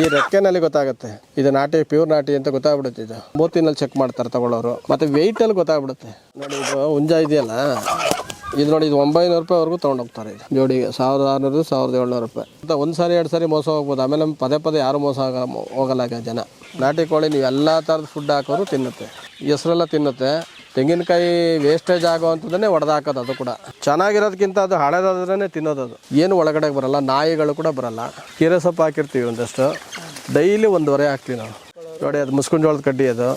ಈ ರೆಕ್ಕೆನಲ್ಲಿ ಗೊತ್ತಾಗುತ್ತೆ. ಇದು ನಾಟಿ ಪ್ಯೂರ್ ನಾಟಿ ಅಂತ ಗೊತ್ತಾಗ್ಬಿಡುತ್ತೆ ಇದು. ಮೂತಿನಲ್ಲಿ ಚೆಕ್ ಮಾಡ್ತಾರೆ ತಗೊಳ್ಳೋರು. ಮತ್ತೆ ವೆಯ್ಟಲ್ಲಿ ಗೊತ್ತಾಗ್ಬಿಡುತ್ತೆ. ನೋಡಿ ಇದು ಹುಂಜ ಇದೆಯಲ್ಲ? ಇದು ನೋಡಿ, ಇದು ಒಂಬೈನೂರು ರೂಪಾಯಿವರೆಗೂ ತೊಗೊಂಡೋಗ್ತಾರೆ ಇದು. ಜೋಡಿಗೆ ಸಾವಿರದ ಆರುನೂರು, ಸಾವಿರದ ಏಳ್ನೂರು ರೂಪಾಯಿ. ಅಂತ ಒಂದು ಸಾರಿ, ಎರಡು ಸಾರಿ ಮೋಸ ಹೋಗ್ಬೋದು. ಆಮೇಲೆ ನಮ್ಮ ಪದೇ ಪದೇ ಯಾರು ಮೋಸ ಆಗ ಹೋಗಲ್ಲ ಜನ. ನಾಟಿ ಕೋಳಿ ನೀವು ಎಲ್ಲ ಥರದ ಫುಡ್ ಹಾಕೋರು ತಿನ್ನುತ್ತೆ. ಹೆಸರೆಲ್ಲ ತಿನ್ನುತ್ತೆ. ತೆಂಗಿನಕಾಯಿ ವೇಸ್ಟೇಜ್ ಆಗೋವಂಥದ್ದನ್ನೇ ಹೊಡೆದಾಕೋದು ಅದು ಕೂಡ. ಚೆನ್ನಾಗಿರೋದಕ್ಕಿಂತ ಅದು ಹಳೆದಾದ್ರೇ ತಿನ್ನೋದು ಅದು. ಏನು ಒಳಗಡೆ ಬರಲ್ಲ, ನಾಯಿಗಳು ಕೂಡ ಬರಲ್ಲ. ಕೀರೆ ಸೊಪ್ಪು ಹಾಕಿರ್ತೀವಿ ಒಂದಷ್ಟು. ಡೈಲಿ ಒಂದುವರೆ ಹಾಕ್ತೀವಿ ನಾವು. ನೋಡಿ, ಅದು ಮುಸ್ಕಿನ ಜೋಳದ ಕಡ್ಡಿ ಅದು.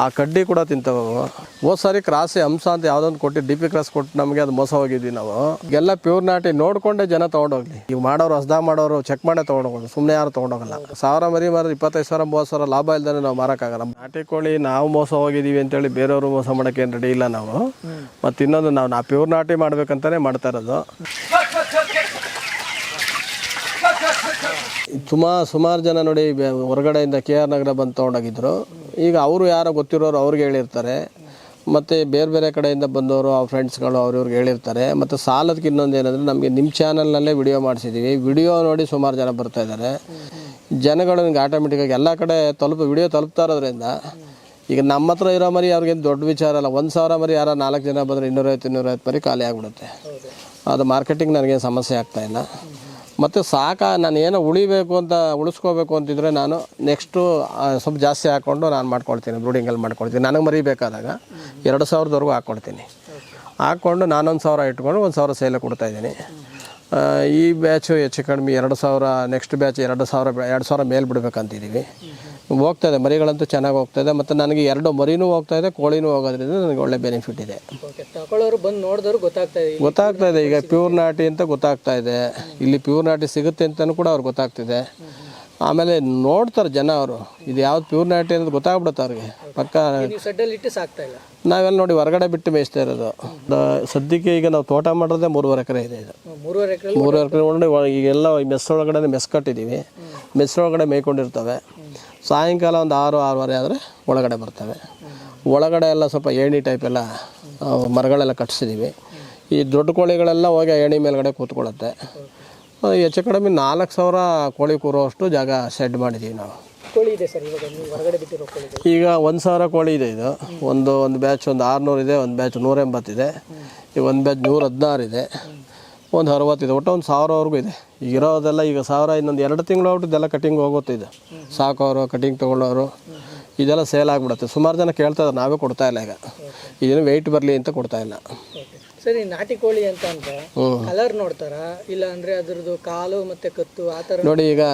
ಆ ಕಡ್ಡಿ ಕೂಡ ತಿಂತಾವೆ ಹೋದ ಸಾರಿ ಕ್ರಾಸಿ ಹಂಸ ಅಂತ ಯಾವುದೊಂದು ಕೊಟ್ಟು ಡಿ ಪಿ ಕ್ರಾಸ್ ಕೊಟ್ಟು ನಮಗೆ ಅದು ಮೋಸ ಹೋಗಿದ್ವಿ ನಾವು. ಎಲ್ಲ ಪ್ಯೂರ್ ನಾಟಿ ನೋಡಿಕೊಂಡೇ ಜನ ತೊಗೊಂಡೋಗ್ಲಿ. ಈಗ ಮಾಡೋರು ಹೊಸದಾ ಮಾಡೋರು ಚೆಕ್ ಮಾಡೇ ತೊಗೊಂಡೋಗೋದು ಸುಮ್ಮನೆ ಯಾರು ತೊಗೊಂಡೋಗಲ್ಲ. ಸಾವಿರ ಮರಿ ಮಾರಿದ್ರೆ ಇಪ್ಪತ್ತೈದು ಸಾವಿರ, ಮೂವತ್ತು ಸಾವಿರ ಲಾಭ ಇಲ್ದೇ ನಾವು ಮಾರೋಕ್ಕಾಗಲ್ಲ. ನಾಟಿ ಕೋಳಿ ನಾವು ಮೋಸ ಹೋಗಿದ್ದೀವಿ ಅಂತೇಳಿ ಬೇರೆಯವರು ಮೋಸ ಮಾಡೋಕ್ಕೆ ಏನು ರೆಡಿ ಇಲ್ಲ ನಾವು. ಮತ್ತು ಇನ್ನೊಂದು ನಾವು, ನಾ ಪ್ಯೂರ್ ನಾಟಿ ಮಾಡ್ಬೇಕಂತಾನೆ ಮಾಡ್ತಾ ಇರೋದು. ಸುಮಾರು ಸುಮಾರು ಜನ ನೋಡಿ ಹೊರಗಡೆಯಿಂದ ಕೆ ಆರ್ ನಗರ ಬಂದು ತೊಗೊಂಡೋಗಿದ್ರು. ಈಗ ಅವರು ಯಾರೋ ಗೊತ್ತಿರೋರು ಅವ್ರಿಗೆ ಹೇಳಿರ್ತಾರೆ. ಮತ್ತು ಬೇರೆ ಬೇರೆ ಕಡೆಯಿಂದ ಬಂದವರು ಅವ್ರ ಫ್ರೆಂಡ್ಸ್ಗಳು ಅವ್ರು ಇವ್ರಿಗೆ ಹೇಳಿರ್ತಾರೆ. ಮತ್ತು ಸಾಲದಕ್ಕೆ ಇನ್ನೊಂದು ಏನಂದರೆ ನಮಗೆ ನಿಮ್ಮ ಚಾನಲ್ನಲ್ಲೇ ವಿಡಿಯೋ ಮಾಡಿಸಿದ್ದೀವಿ ವಿಡಿಯೋ ನೋಡಿ ಸುಮಾರು ಜನ ಬರ್ತಾ ಇದ್ದಾರೆ ಜನಗಳು ನಿಮ್ಗೆ ಆಟೋಮೆಟಿಕ್ಕಾಗಿ ಎಲ್ಲ ಕಡೆ ತಲುಪ ವಿಡಿಯೋ ತಲುಪ್ತಾ ಇರೋದ್ರಿಂದ ಈಗ ನಮ್ಮ ಹತ್ರ ಇರೋ ಮರಿ ಅವ್ರಿಗೇನು ದೊಡ್ಡ ವಿಚಾರ ಅಲ್ಲ. ಒಂದು ಸಾವಿರ ಮರಿ ಯಾರೋ ನಾಲ್ಕು ಜನ ಬಂದರೆ ಇನ್ನೂರೈವತ್ತು ಇನ್ನೂರೈವತ್ತು ಮರಿ ಖಾಲಿ ಆಗಿಬಿಡುತ್ತೆ. ಅದು ಮಾರ್ಕೆಟಿಂಗ್ ನನಗೇನು ಸಮಸ್ಯೆ ಆಗ್ತಾಯಿಲ್ಲ ಮತ್ತು ಸಾಕ, ನಾನು ಏನೋ ಉಳಿಬೇಕು ಅಂತ ಉಳಿಸ್ಕೋಬೇಕು ಅಂತಿದ್ರೆ ನಾನು ನೆಕ್ಸ್ಟು ಸ್ವಲ್ಪ ಜಾಸ್ತಿ ಹಾಕ್ಕೊಂಡು ನಾನು ಮಾಡ್ಕೊಳ್ತೀನಿ ಬ್ರೂಡಿಂಗಲ್ಲಿ ಮಾಡ್ಕೊಳ್ತೀನಿ. ನನಗೆ ಮರಿಬೇಕಾದಾಗ ಎರಡು ಸಾವಿರದವರೆಗೂ ಹಾಕ್ಕೊಳ್ತೀನಿ ಹಾಕ್ಕೊಂಡು ನಾನೊಂದು ಸಾವಿರ ಇಟ್ಕೊಂಡು ಒಂದು ಸಾವಿರ ಸೇಲೆ ಕೊಡ್ತಾಯಿದ್ದೀನಿ ಈ ಬ್ಯಾಚು ಹೆಚ್ಚು ಕಡಿಮೆ ಎರಡು ಸಾವಿರ ನೆಕ್ಸ್ಟ್ ಬ್ಯಾಚ್ ಎರಡು ಸಾವಿರ ಎರಡು ಸಾವಿರ ಮೇಲೆ ಬಿಡಬೇಕಂತಿದ್ದೀವಿ. ಹೋಗ್ತಾ ಇದೆ ಮರಿಗಳಂತೂ ಚೆನ್ನಾಗಿ ಹೋಗ್ತಾ ಇದೆ ಮತ್ತು ನನಗೆ ಎರಡು ಮರಿನೂ ಹೋಗ್ತಾ ಇದೆ ಕೋಳಿನೂ ಹೋಗೋದ್ರಿಂದ ನನಗೆ ಒಳ್ಳೆ ಬೆನಿಫಿಟ್ ಇದೆ. ತಗೊಳ್ಳೋರು ಬಂದು ನೋಡಿದವರು ಗೊತ್ತಾಗ್ತಾ ಇದೆ. ಗೊತ್ತಾಗ್ತಾ ಇದೆ ಈಗ ಪ್ಯೂರ್ ನಾಟಿ ಅಂತ ಗೊತ್ತಾಗ್ತಾ ಇದೆ. ಇಲ್ಲಿ ಪ್ಯೂರ್ ನಾಟಿ ಸಿಗುತ್ತೆ ಅಂತಲೂ ಕೂಡ ಅವ್ರಿಗೆ ಗೊತ್ತಾಗ್ತಿದೆ. ಆಮೇಲೆ ನೋಡ್ತಾರೆ ಜನ ಅವರು ಇದು ಯಾವ್ದು ಪ್ಯೂರ್ ನಾಟಿ ಅನ್ನೋದು ಗೊತ್ತಾಗ್ಬಿಡುತ್ತೆ ಅವ್ರಿಗೆ. ಪಕ್ಕ ಇಲ್ಲ? ನಾವೆಲ್ಲ ನೋಡಿ ಹೊರಗಡೆ ಬಿಟ್ಟು ಮೇಯಿಸ್ತಾ ಇರೋದು. ಸದ್ಯಕ್ಕೆ ಈಗ ನಾವು ತೋಟ ಮಾಡೋದೇ ಮೂರುವರೆ ಎಕರೆ ಇದೆ ಇದು. ಮೂರುವರೆ ಎಕರೆ ಮೂರುವರೆ ಎಕರೆ ಒಳಗಡೆ ಈಗೆಲ್ಲ ಮೆಸ್ ಒಳಗಡೆ ಮೆಸ್ ಕಟ್ಟಿದ್ದೀವಿ ಮೆಸ್ ಒಳಗಡೆ ಮೇಯ್ಕೊಂಡಿರ್ತವೆ. ಸಾಯಂಕಾಲ ಒಂದು ಆರು ಆರೂವರೆ ಆದರೆ ಒಳಗಡೆ ಬರ್ತವೆ. ಒಳಗಡೆ ಎಲ್ಲ ಸ್ವಲ್ಪ ಏಣಿ ಟೈಪ್ ಎಲ್ಲ ಮರಗಳೆಲ್ಲ ಕಟ್ಸಿದ್ದೀವಿ ಈ ದೊಡ್ಡ ಕೋಳಿಗಳೆಲ್ಲ ಹೋಗಿ ಏಣಿ ಮೇಲ್ಗಡೆ ಕೂತ್ಕೊಳ್ಳುತ್ತೆ. ಹೆಚ್ಚು ಕಡಿಮೆ ನಾಲ್ಕು ಸಾವಿರ ಕೋಳಿ ಕೂರುವಷ್ಟು ಜಾಗ ಸೆಡ್ ಮಾಡಿದ್ದೀವಿ ನಾವು. ಈಗ ಒಂದು ಸಾವಿರ ಕೋಳಿ ಇದೆ ಇದು. ಒಂದು ಒಂದು ಬ್ಯಾಚ್ ಒಂದು ಆರುನೂರು ಇದೆ ಒಂದು ಬ್ಯಾಚ್ ನೂರ ಎಂಬತ್ತಿದೆ. ಈಗ ಒಂದು ಬ್ಯಾಚ್ ನೂರ ಹದಿನಾರು ಇದೆ. ಒಂದು ಅರವತ್ತಿದೆ ಒಟ್ಟು ಒಂದು ಸಾವಿರವರೆಗೂ ಇದೆ. ಈಗ ಇರೋದೆಲ್ಲ ಈಗ ಸಾವಿರ ಇನ್ನೊಂದು ಎರಡು ತಿಂಗಳು ಇದೆಲ್ಲ ಕಟಿಂಗ್ ಹೋಗುತ್ತಿದೆ ಇದು. ಸಾಕೋರು ಕಟಿಂಗ್ ತೊಗೊಳ್ಳೋರು ಇದೆಲ್ಲ ಸೇಲ್ ಆಗಿಬಿಡುತ್ತೆ. ಸುಮಾರು ಜನ ಕೇಳ್ತಾ ಇದ್ದಾರೆ ನಾವೇ ಕೊಡ್ತಾ ಇಲ್ಲ ಈಗ. ಇದೇನು ವೆಯ್ಟ್ ಬರಲಿ ಅಂತ ಕೊಡ್ತಾ ಇಲ್ಲ. ಸರಿ ನಾಟಿ ಕೋಳಿ ಅಂತ ಅಂದ್ರೆ ಕಲರ್ ನೋಡ್ತಾರ? ಇಲ್ಲ ಅಂದ್ರೆ ಅದ್ರದ್ದು ಕಾಲು ಮತ್ತೆ ಕತ್ತು ಆ ಥರ ನೋಡಿ ಈಗ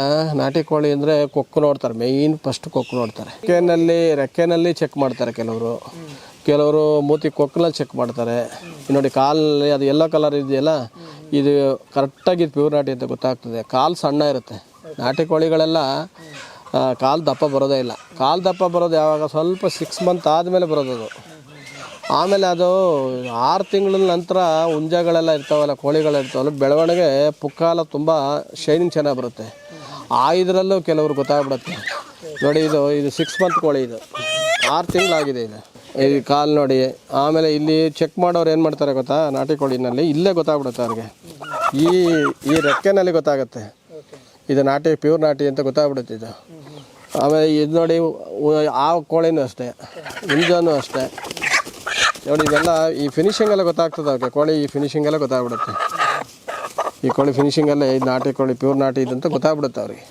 ನಾಟಿ ಕೋಳಿ ಅಂದರೆ ಕೊಕ್ಕು ನೋಡ್ತಾರೆ ಮೇಯ್ನ್ ಫಸ್ಟ್ ಕೊಕ್ಕು ನೋಡ್ತಾರೆ. ರೆಕ್ಕೆನಲ್ಲಿ ರೆಕ್ಕೆನಲ್ಲಿ ಚೆಕ್ ಮಾಡ್ತಾರೆ ಕೆಲವರು. ಕೆಲವರು ಮೂತಿ ಕೊಕ್ಕನಲ್ಲಿ ಚೆಕ್ ಮಾಡ್ತಾರೆ. ನೋಡಿ ಕಾಲಲ್ಲಿ ಅದು ಎಲ್ಲೋ ಕಲರ್ ಇದೆಯಲ್ಲ ಇದು ಕರೆಕ್ಟಾಗಿ ಪ್ಯೂರ್ ನಾಟಿ ಅಂತ ಗೊತ್ತಾಗ್ತದೆ. ಕಾಲು ಸಣ್ಣ ಇರುತ್ತೆ. ನಾಟಿ ಕೋಳಿಗಳೆಲ್ಲ ಕಾಲು ದಪ್ಪ ಬರೋದೇ ಇಲ್ಲ. ಕಾಲು ದಪ್ಪ ಬರೋದು ಯಾವಾಗ? ಸ್ವಲ್ಪ ಸಿಕ್ಸ್ ಮಂತ್ ಆದಮೇಲೆ ಬರೋದು ಅದು. ಆಮೇಲೆ ಅದು ಆರು ತಿಂಗಳ ನಂತರ ಹುಂಜಗಳೆಲ್ಲ ಇರ್ತಾವಲ್ಲ ಕೋಳಿಗಳು ಇರ್ತಾವಲ್ಲ, ಬೆಳವಣಿಗೆ ಪುಕ್ಕಾಲ ತುಂಬ ಶೈನಿಂಗ್ ಚೆನ್ನಾಗಿ ಬರುತ್ತೆ. ಆ ಇದರಲ್ಲೂ ಕೆಲವರು ಗೊತ್ತಾಗ್ಬಿಡುತ್ತೆ. ನೋಡಿ ಇದು ಇದು ಸಿಕ್ಸ್ ಮಂತ್ ಕೋಳಿ ಇದು. ಆರು ತಿಂಗಳಾಗಿದೆ ಇದು. ಈ ಕಾಲು ನೋಡಿ. ಆಮೇಲೆ ಇಲ್ಲಿ ಚೆಕ್ ಮಾಡೋರು ಏನು ಮಾಡ್ತಾರೆ ಗೊತ್ತಾ? ನಾಟಿ ಕೋಳಿನಲ್ಲಿ ಇಲ್ಲೇ ಗೊತ್ತಾಗ್ಬಿಡುತ್ತೆ ಅವ್ರಿಗೆ. ಈ ಈ ರೆಕ್ಕೆನಲ್ಲಿ ಗೊತ್ತಾಗುತ್ತೆ. ಇದು ನಾಟಿ ಪ್ಯೂರ್ ನಾಟಿ ಅಂತ ಗೊತ್ತಾಗ್ಬಿಡುತ್ತೆ ಇದು. ಆಮೇಲೆ ಇದು ನೋಡಿ ಆ ಕೋಳಿನೂ ಅಷ್ಟೇ. ಹುಂಜನೂ ಅಷ್ಟೇ. ನೋಡಿ ಇದೆಲ್ಲ ಈ ಫಿನಿಷಿಂಗ್ ಎಲ್ಲ ಗೊತ್ತಾಗ್ತದೆ ಅವ್ರಿಗೆ. ಕೋಳಿ ಈ ಫಿನಿಷಿಂಗ್ ಎಲ್ಲ ಗೊತ್ತಾಗ್ಬಿಡುತ್ತೆ. ಈ ಕೋಳಿ ಫಿನಿಶಿಂಗ್ ಎಲ್ಲ ಇದು ನಾಟಿ ಕೋಳಿ ಪ್ಯೂರ್ ನಾಟಿ ಇದಂತ ಗೊತ್ತಾಗ್ಬಿಡುತ್ತೆ ಅವ್ರಿಗೆ.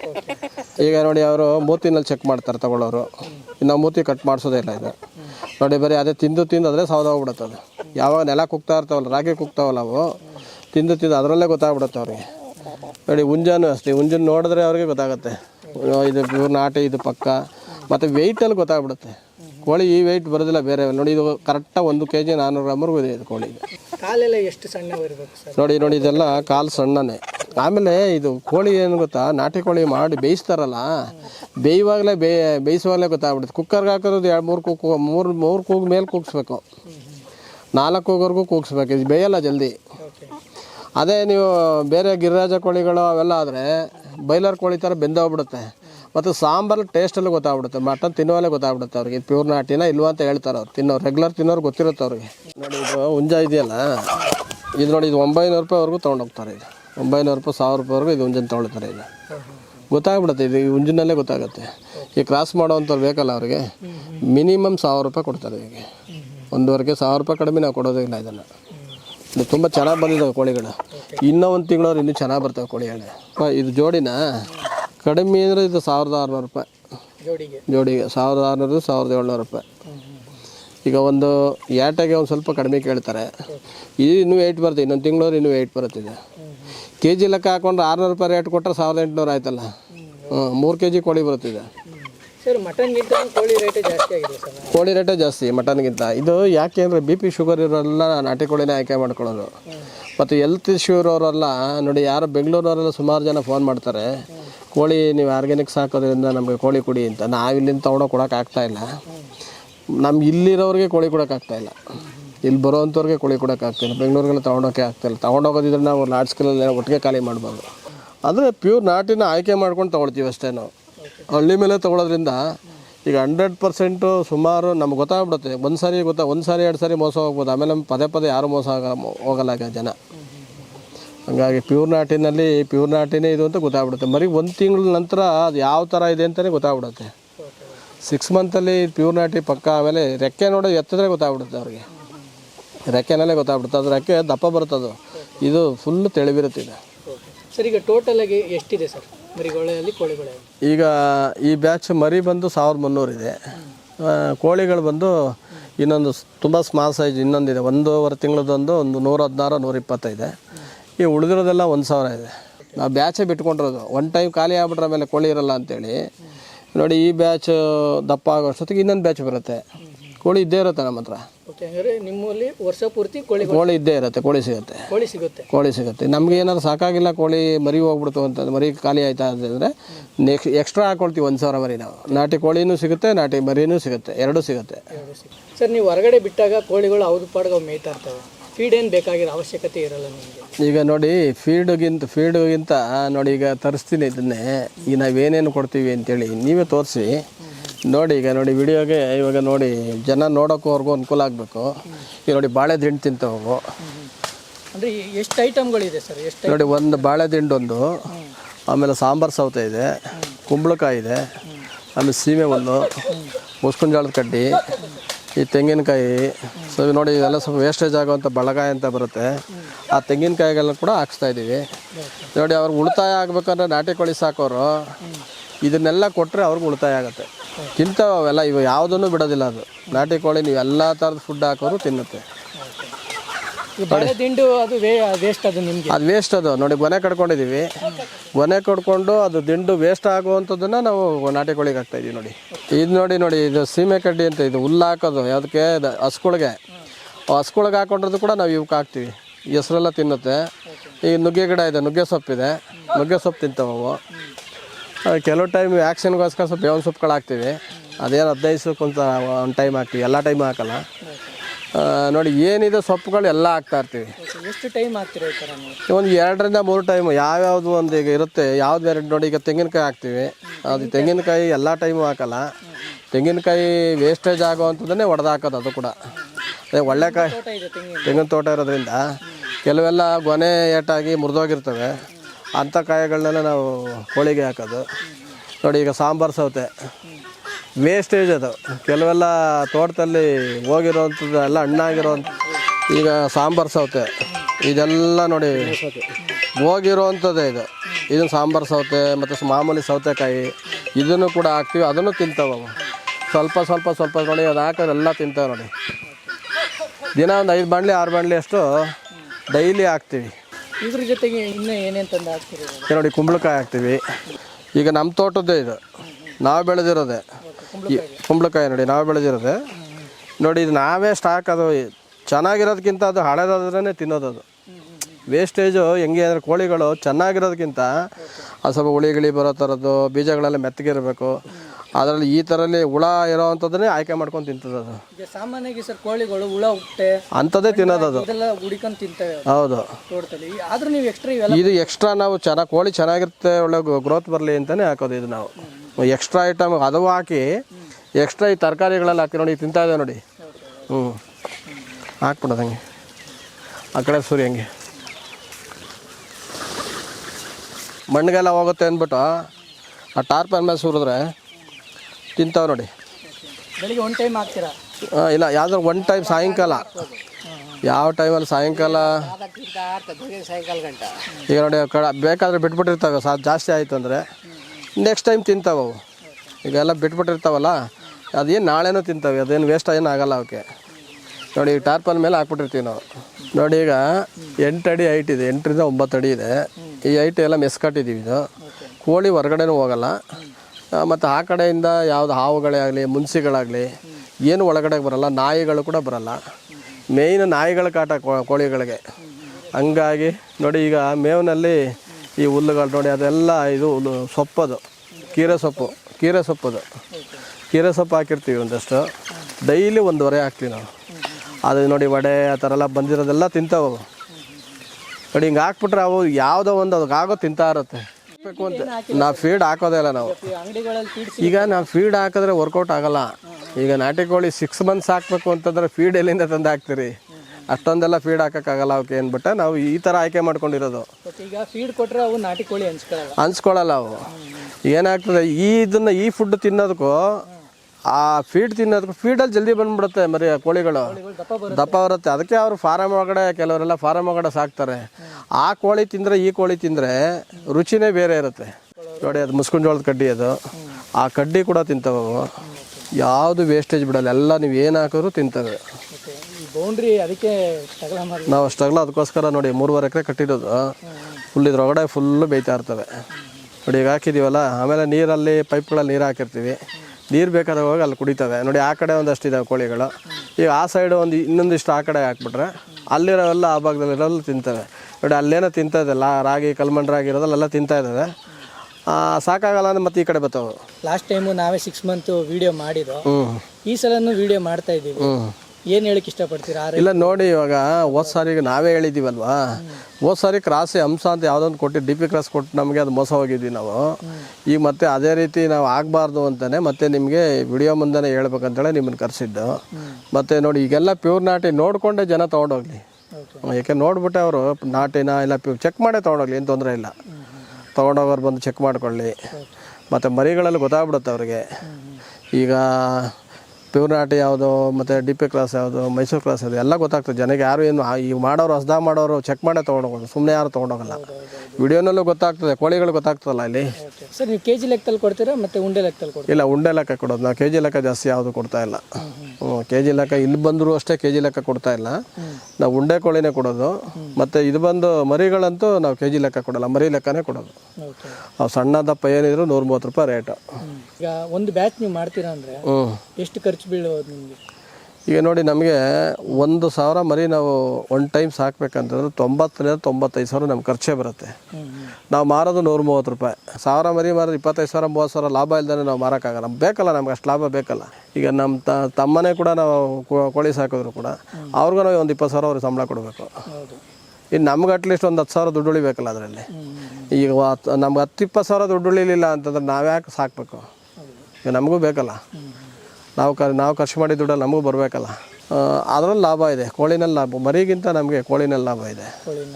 ಈಗ ನೋಡಿ, ಅವರು ಮೂತಿನಲ್ಲಿ ಚೆಕ್ ಮಾಡ್ತಾರೆ ತಗೊಳ್ಳೋರು. ಇನ್ನು ಮೂತಿ ಕಟ್ ಮಾಡಿಸೋದೇ ಇಲ್ಲ ಇದು. ನೋಡಿ, ಬರೀ ಅದೇ ತಿಂದು ತಿಂದು ಅದೇ ಸೌದ ಹೋಗ್ಬಿಡುತ್ತೆ ಅದು ಯಾವಾಗ ನೆಲ ಕುಗ್ತಾ ಇರ್ತಾವಲ್ಲ ರಾಗಿ ಕುಗ್ತಾವಲ್ಲ ಅವು? ತಿಂದು ತಿಂದು ಅದರಲ್ಲೇ ಗೊತ್ತಾಗ್ಬಿಡುತ್ತೆ ಅವ್ರಿಗೆ. ನೋಡಿ ಹುಂಜಾನು ಅಷ್ಟೇ. ಹುಂಜನ್ ನೋಡಿದ್ರೆ ಅವ್ರಿಗೆ ಗೊತ್ತಾಗುತ್ತೆ. ಇದು ಪ್ಯೂರ್ ನಾಟಿ, ಇದು ಪಕ್ಕ. ಮತ್ತು ವೆಯ್ಟಲ್ಲಿ ಗೊತ್ತಾಗ್ಬಿಡುತ್ತೆ. ಕೋಳಿ ಈ ವೆಯ್ಟ್ ಬರೋದಿಲ್ಲ ಬೇರೆ ನೋಡಿ, ಇದು ಕರೆಕ್ಟಾಗಿ ಒಂದು ಕೆ ಜಿ ನಾನ್ನೂರು ಗ್ರಾಮ್ವರೆಗೂ ಇದೆ ಇದು ಕೋಳಿ ಕಾಲೆಲ್ಲ ಎಷ್ಟು ಸಣ್ಣ ಇರಬೇಕು ನೋಡಿ ನೋಡಿ, ಇದೆಲ್ಲ ಕಾಲು ಸಣ್ಣನೆ. ಆಮೇಲೆ ಇದು ಕೋಳಿ ಏನು ಗೊತ್ತಾ? ನಾಟಿ ಕೋಳಿ ಮಾಡಿ ಬೇಯಿಸ್ತಾರಲ್ಲ, ಬೇಯುವಾಗಲೇ ಬೇ, ಬೇಯಿಸುವಾಗಲೇ ಗೊತ್ತಾಗ್ಬಿಡುತ್ತೆ. ಕುಕ್ಕರ್ಗೆ ಹಾಕೋದು ಎರಡು, ಮೂರು ಕೂಗು, ಮೂರು ಮೂರು ಕೂಗು ಮೇಲೆ ಕೂಗಿಸ್ಬೇಕು. ನಾಲ್ಕು ಕೂಗೋರ್ಗೂ ಕೂಗಿಸ್ಬೇಕು. ಇದು ಬೇಯಲ್ಲ ಜಲ್ದಿ. ಅದೇ ನೀವು ಬೇರೆ ಗಿರಿರಾಜ ಕೋಳಿಗಳು ಅವೆಲ್ಲ ಆದರೆ ಬೈಲರ್ ಕೋಳಿ ಥರ ಬೆಂದೋಗ್ಬಿಡುತ್ತೆ ಮತ್ತು ಸಾಂಬಾರು ಟೇಸ್ಟಲ್ಲಿ ಗೊತ್ತಾಗ್ಬಿಡುತ್ತೆ, ಮಟನ್ ತಿನ್ನೋಲ್ಲೇ ಗೊತ್ತಾಗ್ಬಿಡುತ್ತೆ ಅವ್ರಿಗೆ. ಪ್ಯೂರ್ ನಾಟಿನ ಇಲ್ವಾ ಅಂತ ಹೇಳ್ತಾರೆ ಅವ್ರು. ತಿನ್ನೋ ರೆಗ್ಯುಲರ್ ತಿನ್ನೋರು ಗೊತ್ತಿರುತ್ತೆ ಅವ್ರಿಗೆ. ನೋಡಿ ಇದು ಹುಂಜ ಇದೆಯಲ್ಲ, ಇದು ನೋಡಿ ಇದು ಒಂಬೈನೂರು ರೂಪಾಯಿವರೆಗೂ ತೊಗೊಂಡೋಗ್ತಾರೆ ಇದು. ಒಂಬೈನೂರು ರೂಪಾಯಿ, ಸಾವಿರ ರೂಪಾಯಿವರೆಗೂ ಇದು ಹುಂಜನ್ ತೊಗೊಳ್ತಾರೆ ಇದು. ಗೊತ್ತಾಗ್ಬಿಡುತ್ತೆ, ಇದು ಹುಂಜಿನಲ್ಲೇ ಗೊತ್ತಾಗುತ್ತೆ. ಈ ಕ್ರಾಸ್ ಮಾಡೋವಂಥವ್ರು ಬೇಕಲ್ಲ ಅವ್ರಿಗೆ. ಮಿನಿಮಮ್ ಸಾವಿರ ರೂಪಾಯಿ ಕೊಡ್ತಾರೆ ಈಗ ಒಂದುವರೆಗೆ ಸಾವಿರ ರೂಪಾಯಿ ಕಡಿಮೆ ನಾವು ಕೊಡೋದಿಲ್ಲ ಇದನ್ನು. ಇದು ತುಂಬ ಚೆನ್ನಾಗಿ ಬಂದಿದ್ದಾವೆ ಕೋಳಿಗಳು. ಇನ್ನೂ ಒಂದು ತಿಂಗಳವ್ರು ಇನ್ನೂ ಚೆನ್ನಾಗಿ ಬರ್ತವೆ ಕೋಳಿಗಳು. ಇದು ಜೋಡಿನ? ಕಡಿಮೆ ಅಂದರೆ ಇದು ಸಾವಿರದ ಆರುನೂರು ರೂಪಾಯಿ. ಜೋಡಿಗೆ. ಜೋಡಿಗೆ. ಸಾವಿರದ ಆರುನೂರು ಸಾವಿರದ ಏಳ್ನೂರು ರೂಪಾಯಿ. ಈಗ ಒಂದು ಏಟಾಗೆ ಒಂದು ಸ್ವಲ್ಪ ಕಡಿಮೆ ಕೇಳ್ತಾರೆ. ಇದು ಇನ್ನೂ ಏಯ್ಟ್ ಬರುತ್ತೆ. ಇನ್ನೊಂದು ತಿಂಗಳವ್ರು ಇನ್ನೂ ಏಯ್ಟ್ ಬರುತ್ತಿದೆ ಕೆ ಜಿ ಲೆಕ್ಕ ಹಾಕೊಂಡ್ರೆ ಆರುನೂರು ರೂಪಾಯಿ ರೇಟ್ ಕೊಟ್ಟರೆ ಸಾವಿರದ ಎಂಟುನೂರು ಆಯ್ತಲ್ಲ. ಹ್ಞೂ ಮೂರು ಕೆ ಜಿ ಕೋಳಿ ಬರುತ್ತಿದೆ ಸರ್ ಮಟನ್ಗಿಂತ ಕೋಳಿ ರೇಟೇ ಜಾಸ್ತಿ ಆಗಿದೆ ಸರ್. ಕೋಳಿ ರೇಟೇ ಜಾಸ್ತಿ ಮಟನ್ಗಿಂತ. ಇದು ಯಾಕೆ ಅಂದರೆ ಬಿ ಪಿ ಶುಗರ್ ಇರೋರೆಲ್ಲ ನಾಟಿ ಕೋಳಿನೇ ಆಯ್ಕೆ ಮಾಡ್ಕೊಳ್ಳೋದು. ಮತ್ತು ಎಲ್ತ್ ಇಶ್ಯೂ ಇರೋರೆಲ್ಲ ನೋಡಿ ಯಾರು ಬೆಂಗಳೂರವರೆಲ್ಲ ಸುಮಾರು ಜನ ಫೋನ್ ಮಾಡ್ತಾರೆ. ಕೋಳಿ ನೀವು ಆರ್ಗ್ಯಾನಿಕ್ ಸಾಕೋದ್ರಿಂದ ನಮಗೆ ಕೋಳಿ ಕುಡಿ ಅಂತ. ನಾವು ಇಲ್ಲಿಂದ ತೊಗೊಂಡೋಗಿ ಕೊಡೋಕೆ ಆಗ್ತಾಯಿಲ್ಲ ಇಲ್ಲ. ನಮ್ಗೆ ಇಲ್ಲಿರೋರಿಗೆ ಕೋಳಿ ಕೊಡೋಕೆ ಆಗ್ತಾ ಇಲ್ಲ. ಬರೋವಂಥವ್ರಿಗೆ ಕೋಳಿ ಕೊಡೋಕೆ ಆಗ್ತಿಲ್ಲ ಬೆಂಗಳೂರಿಗೆಲ್ಲ ತೊಗೊಂಡೋಕೆ ಆಗ್ತಾಯಿಲ್ಲ ತೊಗೊಂಡೋಗೋದಿದ್ರೆ ನಾವು ಲಾರ್ಜ್ ಸ್ಕೇಲಲ್ಲಿ ಒಟ್ಟಿಗೆ ಖಾಲಿ ಮಾಡ್ಬೋದು. ಅಂದರೆ ಪ್ಯೂರ್ ನಾಟಿನ ಆಯ್ಕೆ ಮಾಡ್ಕೊಂಡು ತೊಗೊಳ್ತೀವಿ ಅಷ್ಟೇ ನಾವು. ಹಳ್ಳಿ ಮೇಲೆ ತೊಗೊಳೋದ್ರಿಂದ ಈಗ ಹಂಡ್ರೆಡ್ ಪರ್ಸೆಂಟು ಸುಮಾರು ನಮ್ಗೆ ಗೊತ್ತಾಗ್ಬಿಡುತ್ತೆ. ಒಂದು ಸಾರಿ ಗೊತ್ತಾ ಒಂದು ಸಾರಿ ಎರಡು ಸಾರಿ ಮೋಸ ಹೋಗ್ಬೋದು. ಆಮೇಲೆ ನಮ್ಗೆ ಪದೇ ಪದೇ ಯಾರು ಮೋಸ ಆಗ ಹೋಗಲ್ಲ ಜನ. ಹಂಗಾಗಿ ಪ್ಯೂರ್ ನಾಟಿನಲ್ಲಿ ಪ್ಯೂರ್ ನಾಟಿನೇ ಇದು ಅಂತ ಗೊತ್ತಾಗ್ಬಿಡುತ್ತೆ. ಮರಿ ಒಂದು ತಿಂಗಳ ನಂತರ ಅದು ಯಾವ ಥರ ಇದೆ ಅಂತಲೇ ಗೊತ್ತಾಗ್ಬಿಡುತ್ತೆ. ಸಿಕ್ಸ್ ಮಂತಲ್ಲಿ ಪ್ಯೂರ್ ನಾಟಿ ಪಕ್ಕ ಆಮೇಲೆ ರೆಕ್ಕೆ ನೋಡೋದು ಎತ್ತಿದ್ರೆ ಗೊತ್ತಾಗ್ಬಿಡುತ್ತೆ ಅವ್ರಿಗೆ. ರೆಕ್ಕೆನಲ್ಲೇ ಗೊತ್ತಾಗ್ಬಿಡುತ್ತೆ. ಅದು ರೆಕ್ಕೆ ದಪ್ಪ ಬರುತ್ತದು. ಇದು ಫುಲ್ ತೆಳಿವಿರುತ್ತೆ ಇದು ಸರ್ ಈಗ ಟೋಟಲ್ ಆಗಿ ಎಷ್ಟಿದೆ ಸರ್? ಮರಿಗೊಳೆಯಲ್ಲಿ ಕೋಳಿಗೊಳೆಯಲ್ಲಿ ಈಗ ಈ ಬ್ಯಾಚ್ ಮರಿ ಬಂದು ಸಾವಿರದ ಮುನ್ನೂರಿದೆ ಕೋಳಿಗಳು ಬಂದು ಇನ್ನೊಂದು ತುಂಬ ಸ್ಮಾಲ್ ಸೈಜ್ ಇನ್ನೊಂದಿದೆ. ಒಂದೂವರೆ ತಿಂಗಳದೊಂದು ಒಂದು ನೂರ ಹದಿನಾರು ನೂರ ಇಪ್ಪತ್ತೈದೆ. ಈ ಉಳಿದಿರೋದೆಲ್ಲ ಒಂದು ಸಾವಿರ ಇದೆ. ನಾವು ಬ್ಯಾಚೇ ಬಿಟ್ಕೊಂಡಿರೋದು. ಒನ್ ಟೈಮ್ ಖಾಲಿ ಆಗ್ಬಿಟ್ರೆ ಆಮೇಲೆ ಕೋಳಿ ಇರಲ್ಲ ಅಂತೇಳಿ. ನೋಡಿ ಈ ಬ್ಯಾಚ್ ದಪ್ಪ ಆಗೋ ಅಷ್ಟೊತ್ತಿಗೆ ಇನ್ನೊಂದು ಬ್ಯಾಚ್ ಬರುತ್ತೆ. ಕೋಳಿ ಇದ್ದೇ ಇರುತ್ತೆ ನಮ್ಮ ಹತ್ರ. ನಿಮ್ಮಲ್ಲಿ ವರ್ಷ ಪೂರ್ತಿ ಕೋಳಿ ಕೋಳಿ ಇದ್ದೇ ಇರುತ್ತೆ ಕೋಳಿ ಸಿಗುತ್ತೆ. ಕೋಳಿ ಸಿಗುತ್ತೆ. ಕೋಳಿ ಸಿಗುತ್ತೆ. ನಮ್ಗೆ ಏನಾದ್ರು ಸಾಕಾಗಿಲ್ಲ ಕೋಳಿ ಮರಿ ಹೋಗ್ಬಿಡ್ತು ಅಂತ ಮರಿ ಖಾಲಿ ಆಯ್ತಾ ಅಂತಂದರೆ ನೆಕ್ಸ್ಟ್ ಎಕ್ಸ್ಟ್ರಾ ಹಾಕೊಳ್ತೀವಿ ಒಂದು ಸಾವಿರ ಮರಿ ನಾವು. ನಾಟಿ ಕೋಳಿನೂ ಸಿಗುತ್ತೆ ನಾಟಿ ಮರಿನೂ ಸಿಗುತ್ತೆ ಎರಡೂ ಸಿಗುತ್ತೆ. ಸರ್ ನೀವು ಹೊರಗಡೆ ಬಿಟ್ಟಾಗ ಕೋಳಿಗಳು ಅವ್ರ ಪಾಡ್ಗೆ ಮೇಯ್ತಾ ಇರ್ತವೆ? ಫೀಡ್ ಏನು ಬೇಕಾಗಿರೋ ಅವಶ್ಯಕತೆ ಇರಲ್ಲ ನಿಮಗೆ? ಈಗ ನೋಡಿ ಫೀಡ್ಗಿಂತ ಫೀಡ್ಗಿಂತ ನೋಡಿ ಈಗ ತರಿಸ್ತೀನಿ ಇದನ್ನೇ. ಈಗ ನಾವೇನೇನು ಕೊಡ್ತೀವಿ ಅಂತೇಳಿ ನೀವೇ ತೋರಿಸಿ. ನೋಡಿ ಈಗ ನೋಡಿ ವಿಡಿಯೋಗೆ ಇವಾಗ ನೋಡಿ ಜನ ನೋಡೋಕ್ಕೂವರೆಗೂ ಅನುಕೂಲ ಆಗಬೇಕು. ಈಗ ನೋಡಿ ಬಾಳೆ ದಿಂಡು ತಿಂತವು. ಅಂದರೆ ಎಷ್ಟು ಐಟಮ್ಗಳಿದೆ ಸರ್? ಎಷ್ಟು ನೋಡಿ ಒಂದು ಬಾಳೆ ಒಂದು ಆಮೇಲೆ ಸಾಂಬಾರು ಸೌತೆ ಇದೆ ಕುಂಬಳಕಾಯಿ ಇದೆ ಆಮೇಲೆ ಸೀಮೆ ಒಂದು ಮುಸ್ಕುಂಜಾಳದ ಜೋಳದ ಕಡ್ಡಿ. ಈ ತೆಂಗಿನಕಾಯಿ, ಸೊ ನೋಡಿ ಇದೆಲ್ಲ ಸ್ವಲ್ಪ ವೇಸ್ಟೇಜ್ ಆಗುವಂಥ ಬಳಗಾಯಿ ಅಂತ ಬರುತ್ತೆ. ಆ ತೆಂಗಿನಕಾಯಿಗಳನ್ನ ಕೂಡ ಹಾಕ್ಸ್ತಾ ಇದ್ದೀವಿ ನೋಡಿ ಅವ್ರಿಗೆ ಉಳಿತಾಯ ಆಗಬೇಕಂದ್ರೆ ನಾಟಿ ಕೋಳಿ ಸಾಕೋರು, ಇದನ್ನೆಲ್ಲ ಕೊಟ್ಟರೆ ಅವ್ರಿಗೆ ಉಳಿತಾಯ ಆಗುತ್ತೆ. ತಿಂತಾವೆ ಅವೆಲ್ಲ, ಇವು ಯಾವುದನ್ನು ಬಿಡೋದಿಲ್ಲ ಅದು. ನಾಟಿ ಕೋಳಿ ನೀವು ಎಲ್ಲ ಥರದ ಫುಡ್ ಹಾಕೋರು ತಿನ್ನುತ್ತೆ. ಬಾಳೆ ದಿಂಡು ಅದು ವೇಸ್ಟ್ ಅದು ನಿಮಗೆ. ಅದು ವೇಸ್ಟ್ ಅದು. ನೋಡಿ ಗೊನೆ ಕಡ್ಕೊಂಡಿದ್ದೀವಿ ಗೊನೆ ಕಡ್ಕೊಂಡು ಅದು ದಿಂಡು ವೇಸ್ಟ್ ಆಗುವಂಥದ್ದನ್ನ ನಾವು ನಾಟಿ ಕೋಳಿಗೆ ಹಾಕ್ತಾ ಇದೀವಿ ನೋಡಿ. ಇದು ನೋಡಿ ನೋಡಿ ಇದು ಸೀಮೆ ಕಡ್ಡಿ ಅಂತ ಇದು ಹುಲ್ಲು ಹಾಕೋದು. ಯಾವುದಕ್ಕೆ? ಹಸ್ಕೊಳಗೆ. ಹಸ್ಕೊಳಗೆ ಹಾಕೊಂಡ್ರದ್ದು ಕೂಡ ನಾವು ಇವಕ್ಕೆ ಹಾಕ್ತೀವಿ. ಹೆಸರೆಲ್ಲ ತಿನ್ನುತ್ತೆ. ಈ ನುಗ್ಗೆ ಗಿಡ ಇದೆ ನುಗ್ಗೆ ಸೊಪ್ಪಿದೆ ನುಗ್ಗೆ ಸೊಪ್ಪು ತಿಂತಾವೆ ಅವು. ಆ, ಕೆಲವು ಟೈಮ್ ವ್ಯಾಕ್ಸಿನ್ಗೋಸ್ಕರ ಸ್ವಲ್ಪ ಬೇವಿನ ಸೊಪ್ಪುಗಳು ಹಾಕ್ತೀವಿ. ಅದೇನು ಹದಿನೈದು ಸೊಪ್ಪು ಅಂತ ಒಂದು ಟೈಮ್ ಹಾಕ್ತೀವಿ. ಎಲ್ಲ ಟೈಮ್ ಹಾಕಲ್ಲ. ನೋಡಿ ಏನಿದೆ ಸೊಪ್ಪುಗಳು ಎಲ್ಲ ಹಾಕ್ತಾ ಇರ್ತೀವಿ. ಎಷ್ಟು ಟೈಮ್ ಆಗ್ತೀರಾ ಈ ಥರ ನೀವು? ಒಂದು ಎರಡರಿಂದ ಮೂರು ಟೈಮ್ ಯಾವ್ಯಾವುದು ಒಂದು ಈಗ ಇರುತ್ತೆ ಯಾವ್ದು ವೆರೈಟಿ ನೋಡಿ ಈಗ ತೆಂಗಿನಕಾಯಿ ಹಾಕ್ತೀವಿ. ಅದು ತೆಂಗಿನಕಾಯಿ ಎಲ್ಲ ಟೈಮು ಹಾಕಲ್ಲ. ತೆಂಗಿನಕಾಯಿ ವೇಸ್ಟೇಜ್ ಆಗುವಂಥದ್ದನ್ನೇ ಒಡೆದು ಹಾಕೋದು ಅದು ಕೂಡ. ಅದೇ ಒಳ್ಳೆಕಾಯಿ ತೆಂಗಿನ ತೋಟ ಇರೋದ್ರಿಂದ ಕೆಲವೆಲ್ಲ ಗೊನೆ ಏಟಾಗಿ ಮುರಿದೋಗಿರ್ತವೆ. ಅಂಥ ಕಾಯಿಗಳನ್ನೆಲ್ಲ ನಾವು ಹೋಳಿಗೆ ಹಾಕೋದು. ನೋಡಿ ಈಗ ಸಾಂಬಾರು ಸೌತೆ. ವೇಸ್ಟೇಜ್ ಅದು. ಕೆಲವೆಲ್ಲ ತೋಟದಲ್ಲಿ ಹೋಗಿರೋವಂಥದ್ದು ಎಲ್ಲ ಹಣ್ಣಾಗಿರೋವಂಥ ಈಗ ಸಾಂಬಾರು ಸೌತೆ. ಇದೆಲ್ಲ ನೋಡಿ. ಹೋಗಿರೋವಂಥದ್ದೇ ಇದು. ಇದನ್ನು ಸಾಂಬಾರು ಸೌತೆ ಮತ್ತು ಮಾಮೂಲಿ ಸೌತೆಕಾಯಿ ಇದನ್ನು ಕೂಡ ಹಾಕ್ತೀವಿ. ಅದನ್ನು ತಿಂತಾವೆ ಸ್ವಲ್ಪ ಸ್ವಲ್ಪ ಸ್ವಲ್ಪ ನೋಡಿ ಅದು ಹಾಕೋದೆಲ್ಲ ತಿಂತಾವೆ ನೋಡಿ. ದಿನ ಒಂದು ಐದು ಬಾಣಲಿ ಆರು ಬಾಣಲಿ ಅಷ್ಟು ಡೈಲಿ ಹಾಕ್ತೀವಿ. ಇದ್ರ ಜೊತೆಗೆ ಇನ್ನೂ ಏನೇನು ತಂದು ಹಾಕ್ತೀವಿ ನೋಡಿ ಕುಂಬಳಕಾಯಿ ಹಾಕ್ತೀವಿ. ಈಗ ನಮ್ಮ ತೋಟದ್ದೇ ಇದು. ನಾವು ಬೆಳೆದಿರೋದೆ. ಕುಂಬಳಕಾಯಿ ನೋಡಿ ನಾವು ಬೆಳೆದಿರೋದೆ. ನೋಡಿ ಇದು ನಾವೇ ಸ್ಟಾಕ್ ಅದು ಚೆನ್ನಾಗಿರೋದಕ್ಕಿಂತ ಅದು ಹಳೆದಾದ್ರೇ ತಿನ್ನೋದು ಅದು. ವೇಸ್ಟೇಜು ಹೆಂಗೆ ಅಂದರೆ ಕೋಳಿಗಳು ಚೆನ್ನಾಗಿರೋದಕ್ಕಿಂತ ಅದು ಸ್ವಲ್ಪ ಹುಳಿ ಗಿಳಿ ಬರೋ ಥರದ್ದು ಬೀಜಗಳೆಲ್ಲ ಮೆತ್ತಗಿರಬೇಕು. ಅದರಲ್ಲಿ ಈ ಥರಲ್ಲಿ ಹುಳ ಇರೋವಂಥದ್ದನ್ನೇ ಆಯ್ಕೆ ಮಾಡ್ಕೊಂಡು ತಿಂತದೆ ಅದು. ಸಾಮಾನ್ಯವಾಗಿ ಸರ್ ಕೋಳಿಗಳು ಹುಳ ಹುಟ್ಟೆ ಅಂಥದ್ದೇ ತಿನ್ನೋದು ಅದು. ಹುಡಿಕೊಂಡು ತಿಂತವೆ ಹೌದು. ಆದರೂ ನೀವು ಎಕ್ಸ್ಟ್ರಾ ಇದು ಎಕ್ಸ್ಟ್ರಾ ನಾವು ಚೆನ್ನಾಗಿ ಕೋಳಿ ಚೆನ್ನಾಗಿರುತ್ತೆ ಒಳ್ಳೆ ಗ್ರೋತ್ ಬರಲಿ ಅಂತಲೇ ಹಾಕೋದು ಇದು ನಾವು. ಎಕ್ಸ್ಟ್ರಾ ಐಟಮ್ ಅದು ಹಾಕಿ ಎಕ್ಸ್ಟ್ರಾ ಈ ತರಕಾರಿಗಳೆಲ್ಲ ಹಾಕಿ ನೋಡಿ ತಿಂತಾ ಇದೆ ನೋಡಿ. ಹ್ಞೂ. ಹಾಕ್ಬಿಡೋದು ಹಂಗೆ. ಆ ಕಡೆ ಸೂರ್ಯ ಹಂಗೆ. ಮಣ್ಣಿಗೆಲ್ಲ ಹೋಗುತ್ತೆ ಅಂದ್ಬಿಟ್ಟು ಆ ಟಾರ್ಪ್ ಮೇಲೆ ಸುರಿದ್ರೆ ತಿಂತಾವೆ ನೋಡಿ. ಬೆಳಿಗ್ಗೆ ಒನ್ ಟೈಮ್ ಹಾಕ್ತೀರಾ? ಇಲ್ಲ ಯಾವ್ದಾರು ಒನ್ ಟೈಮ್ ಸಾಯಂಕಾಲ. ಯಾವ ಟೈಮಲ್ಲಿ ಸಾಯಂಕಾಲ? ಸಾಯಂಕಾಲ ಗಂಟ. ಈಗ ನೋಡಿ ಕಡೆ ಬೇಕಾದ್ರೆ ಬಿಟ್ಬಿಟ್ಟಿರ್ತಾವೆ ಸಾ ಜಾಸ್ತಿ ಆಯಿತು ಅಂದರೆ. ನೆಕ್ಸ್ಟ್ ಟೈಮ್ ತಿಂತಾವೆ ಅವು. ಈಗ ಎಲ್ಲ ಬಿಟ್ಬಿಟ್ಟಿರ್ತಾವಲ್ಲ, ಅದೇನು ನಾಳೆನೂ ತಿಂತಾವೆ, ಅದೇನು ವೇಸ್ಟ್ ಏನು ಆಗೋಲ್ಲ ಅವಕ್ಕೆ. ನೋಡಿ ಈಗ ಟಾರ್ಪಲ್ ಮೇಲೆ ಹಾಕ್ಬಿಟ್ಟಿರ್ತೀವಿ ನಾವು. ನೋಡಿ, ಈಗ ಎಂಟು ಅಡಿ ಐಟ್ ಇದೆ, ಎಂಟರಿಂದ ಒಂಬತ್ತು ಅಡಿ ಇದೆ. ಈ ಹೈಟ್ ಎಲ್ಲ ಮೆಸ್ ಕಟ್ಟಿದ್ದೀವಿ ಇದು. ಕೋಳಿ ಹೊರಗಡೆನೂ ಹೋಗಲ್ಲ. ಮತ್ತು ಆ ಕಡೆಯಿಂದ ಯಾವುದು ಹಾವುಗಳೇ ಆಗಲಿ, ಮುನ್ಸಿಗಳಾಗಲಿ, ಏನು ಒಳಗಡೆ ಬರಲ್ಲ, ನಾಯಿಗಳು ಕೂಡ ಬರಲ್ಲ. ಮೇಯ್ನ್ ನಾಯಿಗಳ ಕಾಟ ಕೋಳಿಗಳಿಗೆ. ಹಂಗಾಗಿ, ನೋಡಿ, ಈಗ ಮೇವಿನಲ್ಲಿ ಈ ಹುಲ್ಲುಗಳು ನೋಡಿ, ಅದೆಲ್ಲ ಇದು ಹುಲ್ಲು ಸೊಪ್ಪದು. ಕೀರೆ ಸೊಪ್ಪು, ಕೀರೆ ಸೊಪ್ಪದು. ಕೀರೆ ಸೊಪ್ಪು ಹಾಕಿರ್ತೀವಿ ಒಂದಷ್ಟು. ಡೈಲಿ ಒಂದುವರೆ ಹಾಕ್ತೀವಿ ನಾವು. ಅದು ನೋಡಿ ವಡೆ, ಆ ಥರ ಎಲ್ಲ ಬಂದಿರೋದೆಲ್ಲ ತಿಂತಾವು ನೋಡಿ, ಹಿಂಗೆ ಹಾಕ್ಬಿಟ್ರೆ ಅವು ಯಾವುದೋ ಒಂದು ಅದಕ್ಕಾಗೋ ತಿಂತಾ ಇರುತ್ತೆ. ಅಂತ. ನಾವು ಫೀಡ್ ಹಾಕೋದೇ ಇಲ್ಲ ನಾವು. ಈಗ ನಾವು ಫೀಡ್ ಹಾಕಿದ್ರೆ ವರ್ಕೌಟ್ ಆಗಲ್ಲ. ಈಗ ನಾಟಿ ಕೋಳಿ ಸಿಕ್ಸ್ ಮಂತ್ಸ್ ಹಾಕ್ಬೇಕು ಅಂತಂದ್ರೆ ಫೀಡ್ ಎಲ್ಲಿಂದ ತಂದು ಹಾಕ್ತೀರಿ? ಅಷ್ಟೊಂದೆಲ್ಲ ಫೀಡ್ ಹಾಕೋಕ್ಕಾಗಲ್ಲ ಅವಕ್ಕೆ ಅಂದ್ಬಿಟ್ಟು. ನಾವು ಈ ಥರ ಆಯ್ಕೆ ಮಾಡ್ಕೊಂಡಿರೋದು. ಈಗ ಫೀಡ್ ಕೊಟ್ಟರೆ ಅವು ನಾಟಿ ಕೋಳಿ ಹಂಚ್ಕೊಳ್ಳಲ್ಲ. ಅನ್ಸ್ಕೊಳ್ಳಲ್ಲ ಅವು. ಏನಾಗ್ತದೆ ಈ ಇದನ್ನ ಈ ಫುಡ್ ತಿನ್ನೋದಕ್ಕೂ ಆ ಫೀಡ್ ತಿನ್ನೋದಕ್ಕೂ ಫೀಡಲ್ಲಿ ಜಲ್ದಿ ಬಂದ್ಬಿಡುತ್ತೆ ಮರಿ ಕೋಳಿಗಳು. ದಪ್ಪ ಬರುತ್ತೆ. ಅದಕ್ಕೆ ಅವರು ಫಾರಮ್ ಒಳಗಡೆ ಕೆಲವರೆಲ್ಲ ಫಾರಮ್ ಒಳಗಡೆ ಸಾಕ್ತಾರೆ. ಆ ಕೋಳಿ ತಿಂದರೆ ಈ ಕೋಳಿ ತಿಂದರೆ ರುಚಿನೇ ಬೇರೆ ಇರುತ್ತೆ. ನೋಡಿ ಅದು ಮುಸ್ಕಿನ ಜೋಳದ ಕಡ್ಡಿ ಅದು. ಆ ಕಡ್ಡಿ ಕೂಡ ತಿಂತವೆ ಅವು. ಯಾವುದು ವೇಸ್ಟೇಜ್ ಬಿಡಲ್ಲ. ಎಲ್ಲ ನೀವು ಏನು ಹಾಕಿದ್ರು ತಿಂತವೆ. ಬೌಂಡ್ರಿ ಅದಕ್ಕೆ ಮಾಡಿ ನಾವು ಸ್ಟ್ರಗಲ್ ಅದಕ್ಕೋಸ್ಕರ ನೋಡಿ ಮೂರುವರೆ ಎಕರೆ ಕಟ್ಟಿರೋದು. ಫುಲ್ ಇದ್ರೊಳಗಡೆ ಫುಲ್ಲು ಬೇಯ್ತಾ ಇರ್ತವೆ. ನೋಡಿ ಈಗ ಹಾಕಿದೀವಲ್ಲ ಆಮೇಲೆ ನೀರಲ್ಲಿ ಪೈಪ್ಗಳಲ್ಲಿ ನೀರು ಹಾಕಿರ್ತೀವಿ. ನೀರು ಬೇಕಾದಾಗ ಹೋಗಿ ಅಲ್ಲಿ ಕುಡಿತವೆ. ನೋಡಿ ಆ ಕಡೆ ಒಂದಷ್ಟು ಇದಾವೆ ಕೋಳಿಗಳು. ಈಗ ಆ ಸೈಡ್ ಒಂದು ಇನ್ನೊಂದಿಷ್ಟು ಆ ಕಡೆ ಹಾಕ್ಬಿಟ್ರೆ ಅಲ್ಲಿರೋವೆಲ್ಲ ಆ ಭಾಗದಲ್ಲಿರೋಲ್ಲ ತಿಂತವೆ. ನೋಡಿ ಅಲ್ಲೇನೋ ತಿಂತಾ ಇದೆ ಲಾ ರಾಗಿ ಕಲ್ಮಣ್ ರಾಗಿ ಇರೋದಲ್ಲೆಲ್ಲ ತಿಂತಾ ಇದ್ದಾವೆ. ಸಾಕಾಗಲ್ಲ ಅಂದ್ರೆ ಮತ್ತೆ ಈ ಕಡೆ ಬರ್ತಾವೆ ಲಾಸ್ಟ್ ಟೈಮು ನಾವೇ ಸಿಕ್ಸ್ ಮಂತ್ ವಿಡಿಯೋ ಮಾಡಿದ್ದು. ಈ ಸಲನು ವಿಡಿಯೋ ಮಾಡ್ತಾ ಇದ್ದೀವಿ. ಹ್ಞೂ ಏನ್ ಹೇಳಕ್ ಇಷ್ಟಪಡ್ತೀರಾ? ಆ ಇಲ್ಲ ನೋಡಿ ಇವಾಗ ಹೋದ್ ಸಾರಿಗೆ ನಾವೇ ಹೇಳಿದ್ದೀವಲ್ವಾ ಹೋದ್ ಸಾರಿ ಕ್ರಾಸಿ ಹಂಸ ಅಂತ ಯಾವುದೊಂದು ಕೊಟ್ಟು ಡಿ ಪಿ ಕ್ರಾಸ್ ಕೊಟ್ಟು ನಮಗೆ ಅದು ಮೋಸ ಹೋಗಿದ್ವಿ ನಾವು. ಈಗ ಮತ್ತೆ ಅದೇ ರೀತಿ ನಾವು ಆಗಬಾರ್ದು ಅಂತಲೇ ಮತ್ತೆ ನಿಮಗೆ ವಿಡಿಯೋ ಮುಂದೆನೇ ಹೇಳ್ಬೇಕಂತೇಳಿ ನಿಮ್ಮನ್ನು ಕರೆಸಿದ್ದು. ಮತ್ತೆ ನೋಡಿ ಈಗೆಲ್ಲ ಪ್ಯೂರ್ ನಾಟಿ ನೋಡಿಕೊಂಡೇ ಜನ ತೊಗೊಂಡೋಗ್ಲಿ. ಯಾಕೆ ನೋಡ್ಬಿಟ್ಟೆ ಅವರು ನಾಟಿನ ಇಲ್ಲ ಪ್ಯೂರ್ ಚೆಕ್ ಮಾಡೇ ತೊಗೊಂಡೋಗ್ಲಿ ಏನು ತೊಂದರೆ ಇಲ್ಲ. ತೊಗೊಂಡೋಗೋರು ಬಂದು ಚೆಕ್ ಮಾಡ್ಕೊಳ್ಳಿ. ಮತ್ತು ಮರಿಗಳಲ್ಲಿ ಗೊತ್ತಾಗ್ಬಿಡುತ್ತೆ ಅವ್ರಿಗೆ. ಈಗ ಪ್ಯೂರ್ ನಾಟಿ ಯಾವುದು, ಮತ್ತು ಡಿ ಪಿ ಕ್ಲಾಸ್ ಯಾವುದು ಮೈಸೂರು ಕ್ಲಾಸ್ ಯಾವುದು, ಎಲ್ಲ ಗೊತ್ತಾಗ್ತದೆ. ಜನಕ್ಕೆ ಯಾರು ಏನು ಈ ಮಾಡೋರು, ಹೊಸ್ದಾಗ ಮಾಡೋರು ಚೆಕ್ ಮಾಡೇ ತೊಗೊಂಡೋಗೋದು ಸುಮ್ಮನೆ ಯಾರು ತೊಗೊಂಡೋಗಲ್ಲ ವಿಡಿಯೋನಲ್ಲೂ ಗೊತ್ತಾಗ್ತದೆ ಕೋಳಿಗಳು ಗೊತ್ತಾಗ್ತದಲ್ಲ ಇಲ್ಲಿ ಓಕೆ ಸರ್ ನೀವು ಕೆ ಜಿ ಲೆಕ್ಕದಲ್ಲಿ ಕೊಡ್ತೀರಾ ಮತ್ತೆ ಉಂಡೆ ಲೆಕ್ಕದಲ್ಲಿ ಕೊಡ್ತೀರಾ? ಇಲ್ಲ ಉಂಡೆ ಲೆಕ್ಕ ಕೊಡೋದು. ನಾವು ಕೆ ಜಿ ಲೆಕ್ಕ ಜಾಸ್ತಿ ಯಾವುದು ಕೊಡ್ತಾ ಇಲ್ಲ. ಹ್ಞೂ ಕೆ ಜಿ ಲೆಕ್ಕ ಇಲ್ಲಿ ಬಂದರೂ ಅಷ್ಟೇ ಕೆ ಜಿ ಲೆಕ್ಕ ಕೊಡ್ತಾ ಇಲ್ಲ. ನಾವು ಉಂಡೆ ಕೋಳಿನೇ ಕೊಡೋದು. ಮತ್ತು ಇದು ಬಂದು ಮರಿಗಳಂತೂ ನಾವು ಕೆ ಜಿ ಲೆಕ್ಕ ಕೊಡೋಲ್ಲ ಮರಿ ಲೆಕ್ಕನೇ ಕೊಡೋದು. ಅವು ಸಣ್ಣ ದಪ್ಪ ಏನಿದ್ರು ನೂರ ಮೂವತ್ತು ರೂಪಾಯಿ ರೇಟು. ಈಗ ಒಂದು ಬ್ಯಾಚ್ ನೀವು ಮಾಡ್ತೀರಾ ಅಂದರೆ ಹ್ಞೂ ಎಷ್ಟು ಖರ್ಚು ಬೀಳೋದು ನಿಮಗೆ? ಈಗ ನೋಡಿ ನಮಗೆ ಒಂದು ಸಾವಿರ ಮರಿ ನಾವು ಒನ್ ಟೈಮ್ ಸಾಕ್ಬೇಕಂತಂದ್ರೆ ತೊಂಬತ್ತರಿಂದ ತೊಂಬತ್ತೈದು ಸಾವಿರ ನಮ್ಗೆ ಖರ್ಚೇ ಬರುತ್ತೆ. ನಾವು ಮಾರೋದು ನೂರ ಮೂವತ್ತು ರೂಪಾಯಿ. ಸಾವಿರ ಮರಿ ಮಾರೋದು ಇಪ್ಪತ್ತೈದು ಸಾವಿರ, ಮೂವತ್ತು ಸಾವಿರ ಲಾಭ ಇಲ್ದೇ ನಾವು ಮಾರೋಕ್ಕಾಗಲ್ಲ. ಬೇಕಲ್ಲ, ನಮ್ಗೆ ಅಷ್ಟು ಲಾಭ ಬೇಕಲ್ಲ. ಈಗ ನಮ್ಮ ತ, ತಮ್ಮನೇ ಕೂಡ ನಾವು ಕೋಳಿ ಸಾಕಿದ್ರು ಕೂಡ ಅವ್ರಿಗೂ ನಾವು ಒಂದು ಇಪ್ಪತ್ತು ಸಾವಿರ ಅವ್ರಿಗೆ ಸಂಬಳ ಕೊಡಬೇಕು. ಇನ್ನು ನಮ್ಗೆ ಅಟ್ಲೀಸ್ಟ್ ಒಂದು ಹತ್ತು ಸಾವಿರ ದುಡ್ಡು ಉಳಿಬೇಕಲ್ಲ ಅದರಲ್ಲಿ. ಈಗ ನಮ್ಗೆ ಹತ್ತು ಇಪ್ಪತ್ತು ಸಾವಿರ ದುಡ್ಡು ಉಳಿಲಿಲ್ಲ ಅಂತಂದ್ರೆ ನಾವ್ಯಾಕೆ ಸಾಕಬೇಕು? ಈಗ ನಮಗೂ ಬೇಕಲ್ಲ. ನಾವು ಕ ನಾವು ಖರ್ಚು ಮಾಡಿದ ದುಡ್ಡಲ್ಲಿ ನಮಗೂ ಬರಬೇಕಲ್ಲ. ಅದರಲ್ಲಿ ಲಾಭ ಇದೆ. ಕೋಳಿನಲ್ಲಿ ಲಾಭ ಮರಿಗಿಂತ ನಮಗೆ ಕೋಳಿನಲ್ಲಿ ಲಾಭ ಇದೆ.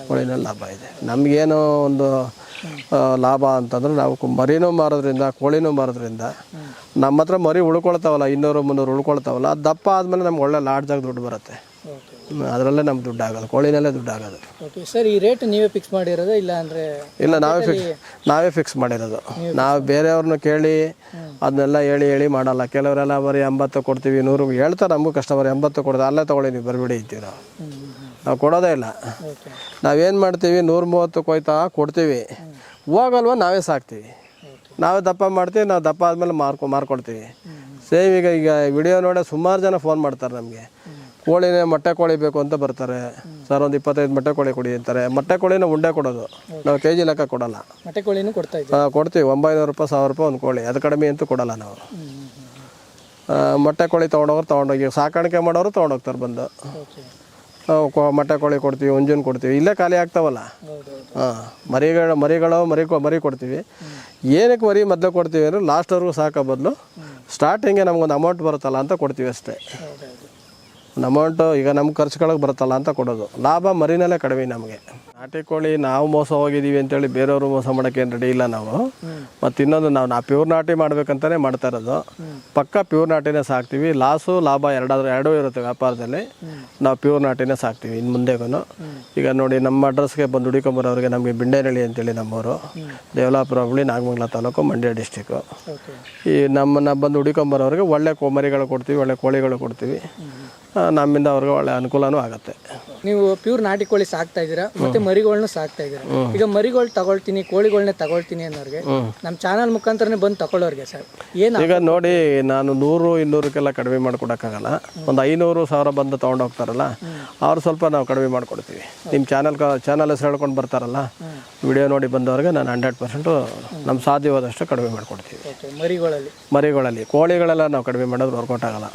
ಕೋಳಿನಲ್ಲಿ. ಲಾಭ ಇದೆ. ನಮಗೇನು ಒಂದು ಲಾಭ ಅಂತಂದ್ರೆ ನಾವು ಮರಿನೂ ಮಾರೋದ್ರಿಂದ ಕೋಳಿನೂ ಮಾರೋದ್ರಿಂದ ನಮ್ಮ ಹತ್ರ ಮರಿ ಉಳ್ಕೊಳ್ತಾವಲ್ಲ ಇನ್ನೂರು ಮುನ್ನೂರು ಉಳ್ಕೊಳ್ತಾವಲ್ಲ ಅದು ದಪ್ಪ ಆದಮೇಲೆ ನಮ್ಗೆ ಒಳ್ಳೆ ಲಾಡ್ಜಾಗಿ ದುಡ್ಡು ಬರುತ್ತೆ. ಅದರಲ್ಲೇ ನಮ್ಗೆ ದುಡ್ಡು ಆಗೋದು ಕೋಳಿನಲ್ಲೇ ದುಡ್ಡು ಆಗೋದು. ಓಕೆ ಸರ್ ಈ ರೇಟ್ ನೀವೇ ಫಿಕ್ಸ್ ಮಾಡಿರೋದು ಇಲ್ಲ ಅಂದರೆ ಇಲ್ಲ ನಾವೇ ಫಿಕ್ಸ್ ನಾವೇ ಫಿಕ್ಸ್ ಮಾಡಿರೋದು. ನಾವು ಬೇರೆಯವ್ರನ್ನ ಕೇಳಿ ಅದನ್ನೆಲ್ಲ ಹೇಳಿ ಹೇಳಿ ಮಾಡಲ್ಲ. ಕೆಲವರೆಲ್ಲ ಬರೀ ಎಂಬತ್ತು ಕೊಡ್ತೀವಿ ನೂರು ಹೇಳ್ತಾರೆ ನಮಗೂ ಕಸ್ಟಮರ್ ಎಂಬತ್ತು ಕೊಡ್ತಾರೆ ಅಲ್ಲೇ ತೊಗೊಳ್ಳಿ ನೀವು ಬರಬೇಡಿ ಇದ್ದೀವಿ ನಾವು ನಾವು ಕೊಡೋದೇ ಇಲ್ಲ. ನಾವೇನು ಮಾಡ್ತೀವಿ ನೂರು ಮೂವತ್ತು ಕೊಯ್ತಾ ಕೊಡ್ತೀವಿ. ಹೋಗಲ್ವ ನಾವೇ ಸಾಕ್ತೀವಿ. ನಾವೇ ದಪ್ಪ ಮಾಡ್ತೀವಿ ನಾವು ದಪ್ಪ ಆದಮೇಲೆ ಮಾರ್ಕೊ ಮಾರ್ಕೊಡ್ತೀವಿ ಸೇಮ್ ಈಗ ಈಗ ವಿಡಿಯೋ ನೋಡೋ ಸುಮಾರು ಜನ ಫೋನ್ ಮಾಡ್ತಾರೆ ನಮಗೆ. ಕೋಳಿನೇ ಮೊಟ್ಟೆ ಕೋಳಿ ಬೇಕು ಅಂತ ಬರ್ತಾರೆ. ಸರ್ ಒಂದು ಇಪ್ಪತ್ತೈದು ಮೊಟ್ಟೆ ಕೋಳಿ ಕೊಡಿ ಅಂತಾರೆ. ಮೊಟ್ಟೆ ಕೋಳಿನ ಉಂಡೆ ಕೊಡೋದು. ನಾವು ಕೆ ಜಿ ಲೆಕ್ಕ ಕೊಡಲ್ಲ. ಮೊಟ್ಟೆ ಕೋಳಿನೂ ಕೊಡ್ತಾ ಇದ್ದೀವಿ ಕೊಡ್ತೀವಿ. ಒಂಬೈನೂರು ರೂಪಾಯಿ ಸಾವಿರ ರೂಪಾಯಿ ಒಂದು ಕೋಳಿ. ಅದು ಕಡಿಮೆ ಅಂತೂ ಕೊಡಲ್ಲ ನಾವು. ಮೊಟ್ಟೆ ಕೋಳಿ ತೊಗೊಂಡೋಗ್ರು ತೊಗೊಂಡೋಗಿ ಸಾಕಾಣಿಕೆ ಮಾಡೋರು ತೊಗೊಂಡೋಗ್ತಾರೆ ಬಂದು. ಮೊಟ್ಟೆ ಕೋಳಿ ಕೊಡ್ತೀವಿ ಹುಂಜನ್ ಕೊಡ್ತೀವಿ. ಇಲ್ಲೇ ಖಾಲಿ ಆಗ್ತಾವಲ್ಲ. ಹಾಂ ಮರಿಗಳು ಮರಿಗಳು ಮರಿ ಮರಿ ಕೊಡ್ತೀವಿ. ಏನಕ್ಕೆ ಮರಿ ಮೊದಲು ಕೊಡ್ತೀವಿ ಅಂದರೆ ಲಾಸ್ಟ್ವರೆಗೂ ಸಾಕೋ ಬದಲು ಸ್ಟಾರ್ಟಿಂಗೆ ನಮ್ಗೊಂದು ಅಮೌಂಟ್ ಬರುತ್ತಲ್ಲ ಅಂತ ಕೊಡ್ತೀವಿ ಅಷ್ಟೇ. ಅಮೌಂಟು ಈಗ ನಮ್ಮ ಖರ್ಚುಗಳಿಗೆ ಬರುತ್ತಲ್ಲ ಅಂತ ಕೊಡೋದು. ಲಾಭ ಮರಿನಲ್ಲೇ ಕಡಿಮೆ ನಮಗೆ. ನಾಟಿ ಕೋಳಿ ನಾವು ಮೋಸ ಹೋಗಿದ್ದೀವಿ ಅಂತೇಳಿ ಬೇರೆಯವರು ಮೋಸ ಮಾಡೋಕ್ಕೆ ಏನು ರೆಡಿ ಇಲ್ಲ ನಾವು. ಮತ್ತು ಇನ್ನೊಂದು ನಾವು ನಾ ಪ್ಯೂರ್ ನಾಟಿ ಮಾಡಬೇಕಂತಲೇ ಮಾಡ್ತಾ ಇರೋದು. ಪಕ್ಕ ಪ್ಯೂರ್ ನಾಟಿನೇ ಸಾಕ್ತೀವಿ. ಲಾಸು ಲಾಭ ಎರಡಾದರೂ, ಎರಡೂ ಇರುತ್ತೆ ವ್ಯಾಪಾರದಲ್ಲಿ. ನಾವು ಪ್ಯೂರ್ ನಾಟಿನೇ ಸಾಕ್ತೀವಿ ಇನ್ನು ಮುಂದೆಗೂ ಈಗ ನೋಡಿ ನಮ್ಮ ಅಡ್ರೆಸ್ಗೆ ಬಂದು ಹುಡುಕೊಂಬರೋರಿಗೆ ನಮಗೆ ಬಿಂಡೇನಹಳ್ಳಿ ಅಂತೇಳಿ ನಮ್ಮವರು ದೇವಲಾಪುರ ಹುಬ್ಳಿ, ನಾಗಮಂಗಲ ತಾಲೂಕು, ಮಂಡ್ಯ ಡಿಸ್ಟಿಕ್ಕು ಈ ನಮ್ಮನ್ನು ಬಂದು ಹುಡುಕೊಂಬರೋರಿಗೆ ಒಳ್ಳೆ ಕೋಮರಿಗಳು ಕೊಡ್ತೀವಿ, ಒಳ್ಳೆ ಕೋಳಿಗಳು ಕೊಡ್ತೀವಿ. ನಮ್ಮಿಂದ ಅವ್ರಿಗೆ ಒಳ್ಳೆ ಅನುಕೂಲನೂ ಆಗುತ್ತೆ. ನೀವು ಪ್ಯೂರ್ ನಾಟಿ ಕೋಳಿ ಸಾಕ್ತಾ ಇದ್ದೀರಾ? ಮತ್ತೆ ಮರಿಗಳನ್ನ ಸಾಕ್ತಾ ಇದ್ದೀರಾ? ಈಗ ಮರಿಗಳು ತಗೊಳ್ತೀನಿ ಕೋಳಿಗಳನ್ನೇ ತಗೊಳ್ತೀನಿ ಅನ್ನೋರಿಗೆ ನಮ್ಮ ಚಾನಲ್ ಮುಖಾಂತರನೇ ಬಂದು ತಗೊಳ್ಳೋರಿಗೆ ಸರ್ ಏನು ಈಗ ನೋಡಿ ನಾನು ನೂರು ಇನ್ನೂರಕ್ಕೆಲ್ಲ ಕಡಿಮೆ ಮಾಡಿಕೊಡೋಕ್ಕಾಗಲ್ಲ. ಒಂದು ಐನೂರು ಸಾವಿರ ಬಂದು ತೊಗೊಂಡು ಹೋಗ್ತಾರಲ್ಲ ಅವ್ರು ಸ್ವಲ್ಪ ನಾವು ಕಡಿಮೆ ಮಾಡಿಕೊಡ್ತೀವಿ. ನಿಮ್ಮ ಚಾನಲ್ ಚಾನಲ್ ಹೆಸರು ಹೇಳ್ಕೊಂಡು ಬರ್ತಾರಲ್ಲ ವಿಡಿಯೋ ನೋಡಿ ಬಂದವ್ರಿಗೆ ನಾನು ಹಂಡ್ರೆಡ್ ಪರ್ಸೆಂಟು ನಮ್ಮ ಸಾಧ್ಯವಾದಷ್ಟು ಕಡಿಮೆ ಮಾಡಿಕೊಡ್ತೀವಿ. ಮರಿಗಳಲ್ಲಿ. ಮರಿಗಳಲ್ಲಿ ಕೋಳಿಗಳೆಲ್ಲ ನಾವು ಕಡಿಮೆ ಮಾಡೋದು ವರ್ಕೌಟ್ ಆಗಲ್ಲ.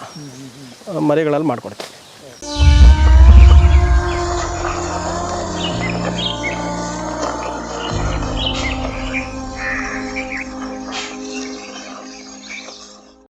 ಮರಿಗಳಲ್ಲಿ ಮಾಡಿಕೊಡ್ತೀವಿ.